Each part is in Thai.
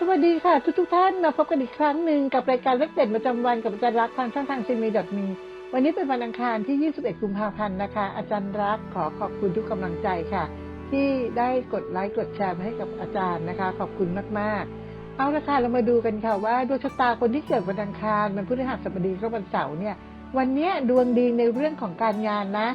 สวัสดีค่ะ ทุกทุกท่านมาพบกันอีกครั้งหนึ่งกับรายการเล็กเด่นประจำวันกับอาจารย์รักทางช่องทางซีมีดอทมีวันนี้เป็นวันอังคารที่ 21 กุมภาพันธ์นะคะ อาจารย์รักขอขอบคุณทุกกำลังใจค่ะ ที่ได้กดไลค์กดแชร์มาให้กับอาจารย์นะคะ ขอบคุณมากๆ เอาละค่ะเรามาดูกันค่ะว่าดวงชะตาคนที่เกิดวันอังคารวันพฤหัสบดีก็วันเสาร์เนี่ย วันนี้ดวงดีในเรื่องของการงานนะ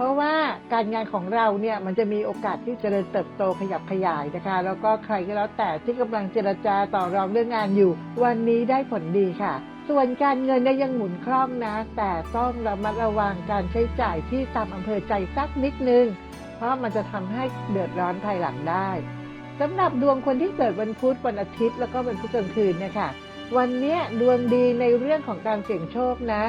เพราะว่าการงานของเราเนี่ยมันจะมีโอกาสที่จะเจริญเติบโตขยับขยายนะคะ แล้วก็ใครก็แล้วแต่ที่กำลังเจรจาต่อรองเรื่องงานอยู่ วันนี้ได้ผลดีค่ะ ส่วนการเงินเนี่ยยังหมุนคล่องนะ แต่ต้องระมัดระวังการใช้จ่ายที่ตามอำเภอใจสักนิดนึง เพราะมันจะทำให้เดือดร้อนภายหลังได้สำหรับดวงคนที่เกิดวันพุธวันอาทิตย์แล้วก็วันพุธกลางคืนเนี่ยค่ะวันนี้ดวงดีในเรื่องของการเสี่ยงโชคนะ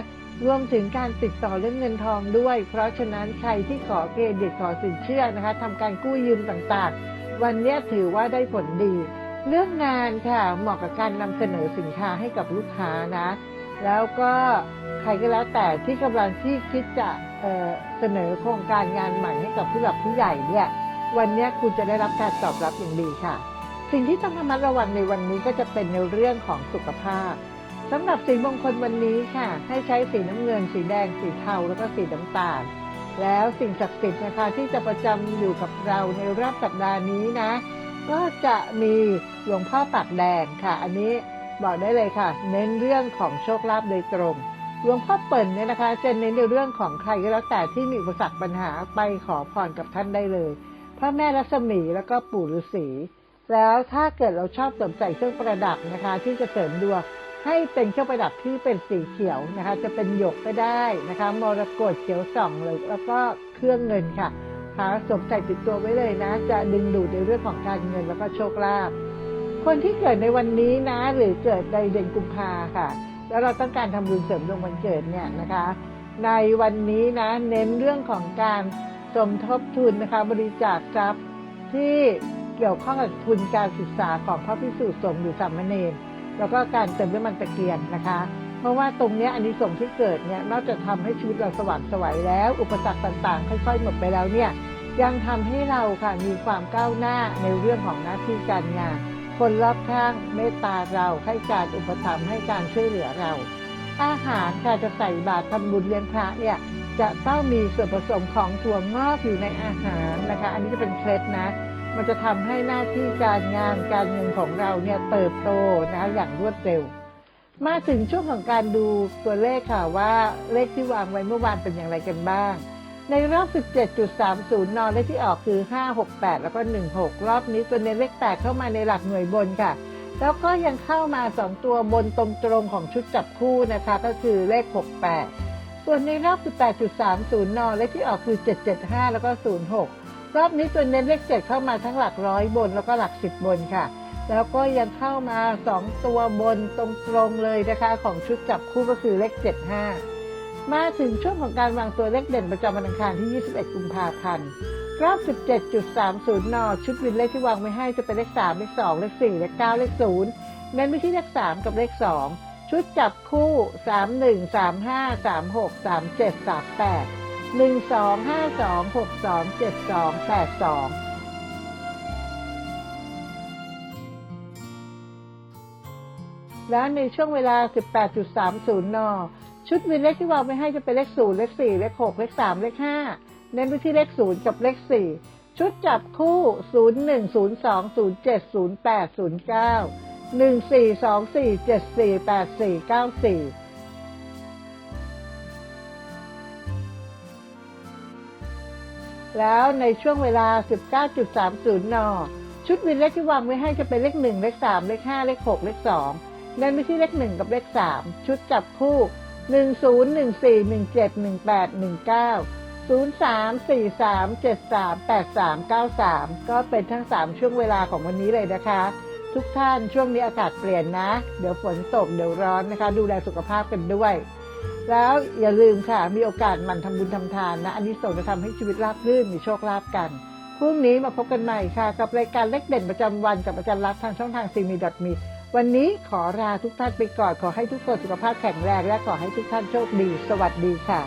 รวมถึงการติดต่อเรื่องเงินทองด้วย เพราะฉะนั้นใครที่ขอเครดิตขอสินเชื่อนะคะทำการกู้ยืมต่างๆ วันนี้ถือว่าได้ผลดี เรื่องงานค่ะเหมาะกับการนำเสนอสินค้าให้กับลูกค้านะ แล้วก็ใครก็แล้วแต่ที่กำลังที่คิดจะเเสนอโครงการงานใหม่ให้กับผู้หลักผู้ใหญ่เนี่ยวันนี้คุณจะได้รับการตอบรับอย่างดีค่ะ สิ่งที่ต้องระมัดระวังในวันนี้ก็จะเป็นในเรื่องของสุขภาพ สำหรับสีมงคลวันนี้ค่ะ ให้ใช้สีน้ำเงิน สีแดง สีเทาแล้วก็สีน้ำตาล แล้วสิ่งศักดิ์สิทธิ์นะคะที่จะประจำอยู่กับเราในรอบสัปดาห์นี้นะ ก็จะมีหลวงพ่อปากแดงค่ะ อันนี้บอกได้เลยค่ะ เน้นเรื่องของโชคลาภโดยตรงหลวงพ่อเปิ่นเนี่ยนะคะ จะเน้นในเรื่องของใครก็แล้วแต่ที่มีอุปสรรคปัญหาไปขอพรกับท่านได้เลยพระแม่รัศมีแล้วก็ปู่ฤาษีแล้วถ้าเกิดเราชอบสวมใส่เครื่องประดับนะคะ ที่จะเสริมดวง ให้เป็นเครื่องประดับที่เป็นสีเขียวนะคะ จะเป็นหยกก็ได้นะคะมรกตเขียวส่องเลยแล้วก็เครื่องเงินค่ะหาสวมใส่ติดตัวไว้เลยนะ จะดึงดูดในเรื่องของการเงินแล้วก็โชคลาภคนที่เกิดในวันนี้นะ หรือเกิดในเดือนกุมภาค่ะ แล้วเราต้องการทำบุญเสริมดวงวันเกิดเนี่ยนะคะ ในวันนี้นะเน้นเรื่องของการสมทบทุนนะคะ บริจาคทรัพย์ที่เกี่ยวข้องกับทุนการศึกษาของพระพิสุสงฆ์หรือสามเณร แล้วก็การเติมน้ำมันตะเกียงนะคะ เพราะว่าตรงนี้อันนี้ส่งส์ที่เกิดเนี่ยนอกจากทำให้ชีวิตเราสว่างไสวัยแล้ว อุปสรรคต่างๆ ค่อยๆหมดไปแล้วเนี่ยยังทำให้เราค่ะมีความก้าวหน้าในเรื่องของหน้าที่การงานคนรอบข้างเมตตาเราให้การอุปถัมภ์ให้การช่วยเหลือเรา อาหารค่ะจะใส่บาตรทำบุญเลี้ยงพระเนี่ยจะต้องมีส่วนผสมของถั่วงอกอยู่ในอาหารนะคะ อันนี้จะเป็นเคล็ดนะ มันจะทำให้หน้าที่การงานการเงินของเราเนี่ยเติบโตนะอย่างรวดเร็ว มาถึงช่วงของการดูตัวเลขค่ะว่าเลขที่วางไว้เมื่อวานเป็นอย่างไรกันบ้าง ในรอบ 17.30นเลขที่ออกคือ 568 แล้วก็ 16 รอบนี้ตัวเน้นเลขแปดเข้ามาในหลักหน่วยบนค่ะแล้วก็ยังเข้ามา 2 ตัวบนตรงๆของชุดจับคู่นะคะ ก็คือเลข 68 ส่วนในรอบ 18.30 น เลขที่ออกคือ 775 แล้วก็ 06 รอบนี้ตัวเน้นเลข7เข้ามาทั้งหลักร้อยบนแล้วก็หลัก10บบนค่ะ แล้วก็ยังเข้ามา2ตัวบนตรงๆเลยนะคะ ของชุดจับคู่ก็คือเลข75มาถึงช่วงของการวางตัวเลขเด่นประจำวันอังคารที่ 21 กุมภาพันธ์รอบ 17.30 น ชุดวินเลขที่วางไว้ให้จะเป็นเลข 3 เลข 2 เลข 4 เลข 9 เลข 0 เน้นไปที่เลข 3 กับเลข 2 ชุดจับคู่ 31 35 36 37 38 1 2 5 2 6 2 7 2 8 2และในช่วงเวลา 18.30 น ชุดวินเลขที่วางไว้ให้จะเป็นเลข 0 เลข 4 เลข 6 เลข 3 เลข 5 เน้นไปที่เลข 0 กับเลข 4 ชุดจับคู่ 0 1 0 2 0 7 0 8 0 9 1 4 2 4 7 4 8 4 9 4 แล้วในช่วงเวลา 19.30 น ชุดวินเลขที่วางไว้ให้จะเป็นเลข 1 เลข 3 เลข 5 เลข 6 เลข2เน้นไปที่เลข 1 กับเลข 3 ชุดจับคู่ 10 14 17 18 19 03 43 73 83 93 ก็เป็นทั้ง 3 ช่วงเวลาของวันนี้เลยนะคะ ทุกท่านช่วงนี้อากาศเปลี่ยนนะ เดี๋ยวฝนตกเดี๋ยวร้อนนะคะ ดูแลสุขภาพกันด้วย แล้วอย่าลืมค่ะ มีโอกาสหมันทำบุญทำทานนะอันนี้ส่งจะทำให้ชีวิตราบรื่นมีโชคลาภกันพรุ่งนี้มาพบกันใหม่ค่ะ กับรายการเล็กเด่นประจำวันกับอาจารย์รักทางช่องทางซีมีดอทมีวันนี้ขอลาทุกท่านไปก่อนขอให้ทุกคนสุขภาพแข็งแรงและขอให้ทุกท่านโชคดี สวัสดีค่ะ